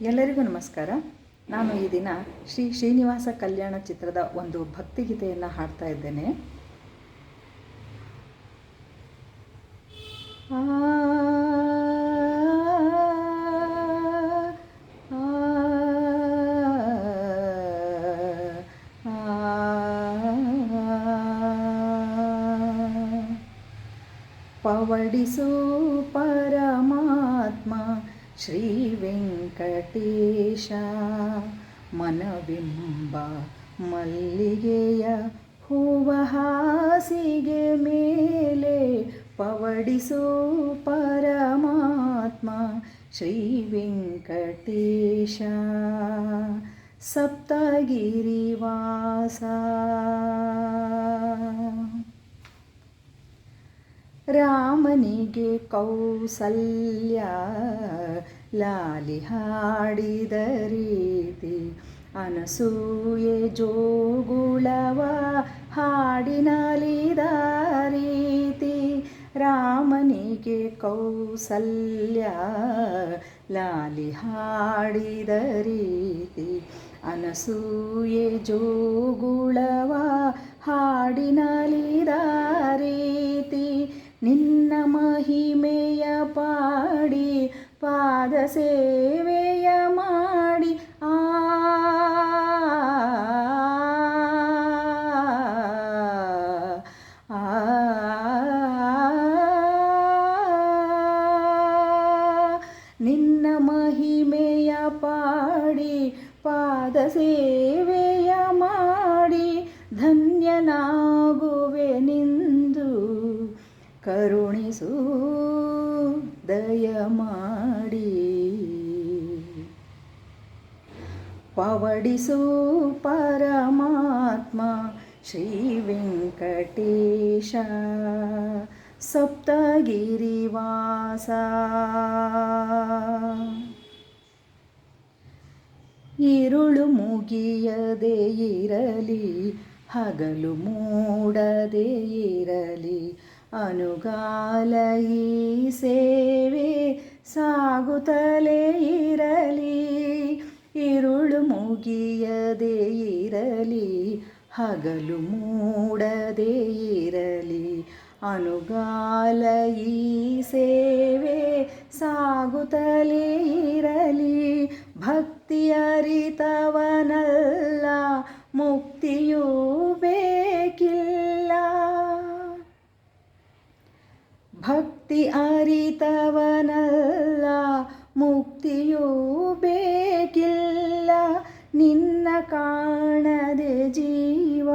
ಎಲ್ಲರಿಗೂ ನಮಸ್ಕಾರ ನಾನು ಈ ದಿನ ಶ್ರೀ ಶ್ರೀನಿವಾಸ ಕಲ್ಯಾಣ ಚಿತ್ರದ ಒಂದು ಭಕ್ತಿಗೀತೆಯನ್ನು ಹಾಡ್ತಾ ಇದ್ದೇನೆ ಪವಡಿಸೋ ಪ ಶ್ರೀ ವೆಂಕಟೇಶ ಮನಬಿಂಬ ಮಲ್ಲಿಗೆಯ ಹೂವ ಹಾಸಿಗೆ ಮೇಲೆ ಪವಡಿಸು ಪರಮಾತ್ಮ ಶ್ರೀ ವೆಂಕಟೇಶ ಸಪ್ತಗಿರಿವಾಸ ರಾಮನಿಗೆ ಕೌಸಲ್ಯ ಲಾಲಿ ಹಾಡಿದ ರೀತಿ ಅನಸೂಯೆ ಜೋಗುಳವ ಹಾಡಿನಲಿದ ರೀತಿ ರಾಮನಿಗೆ ಕೌಸಲ್ಯ ಲಾಲಿ ಹಾಡಿದ ರೀತಿ ಅನಸೂಯೆ ಜೋಗುಳವ ಹಾಡಿನಲಿದ ರೀತಿ ಮಹಿಮೆಯ ಪಾಡಿ ಪಾದ ಸೇವೆಯ ಮಾಡಿ ಆ ನಿನ್ನ ಮಹಿಮೆಯ ಪಾಡಿ ಪಾದ ಸೇವೆಯ ಕರುಣಿಸು ದಯ ಮಾಡಿ ಪವಡಿಸು ಪರಮಾತ್ಮ ಶ್ರೀ ವೆಂಕಟೇಶ ಸಪ್ತಗಿರಿವಾಸ. ಇರುಳು ಮುಗಿಯದೆ ಇರಲಿ ಹಗಲು ಮೂಡದೆ ಇರಲಿ ಅನುಗಾಲ ಈ ಸೇವೆ ಸಾಗುತ್ತಲೇ ಇರಲಿ. ಇರುಳು ಮುಗಿಯದೆ ಇರಲಿ, ಹಗಲು ಮೂಡದೆ ಇರಲಿ. ಅನುಗಾಲ ಈ ಸೇವೆ ಸಾಗುತ್ತಲೇ ಇರಲಿ. ಭಕ್ತಿಯರಿತವನಲ್ಲ, ಮುಕ್ತಿಯೂ ಬೇಕಿಲ್ಲ ಭಕ್ತಿ ಅರಿತವನಲ್ಲ, ಮುಕ್ತಿಯೂ ಬೇಕಿಲ್ಲ. ನಿನ್ನ ಕಾಣದೆ ಜೀವ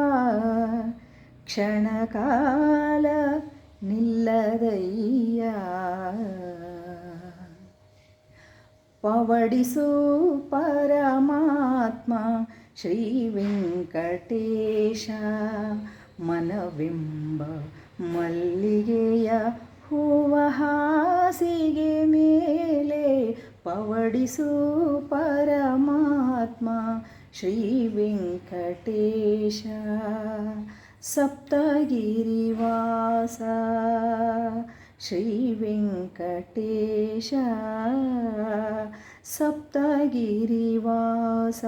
ಕ್ಷಣಕಾಲ ನಿಲ್ಲದಯ್ಯ. ಪವಡಿಸು ಪರಮಾತ್ಮ ಶ್ರೀ ವೆಂಕಟೇಶ, ಮನವೆಂಬ ಮಲ್ಲಿಗೆಯ ಹೂವ ಹಾಸಿಗೆ ಮೇಲೆ ಪವಡಿಸು ಪರಮಾತ್ಮ ಶ್ರೀ ವೆಂಕಟೇಶ. ಸಪ್ತಗಿರಿವಾಸ ಶ್ರೀ ವೆಂಕಟೇಶ. ಸಪ್ತಗಿರಿವಾಸ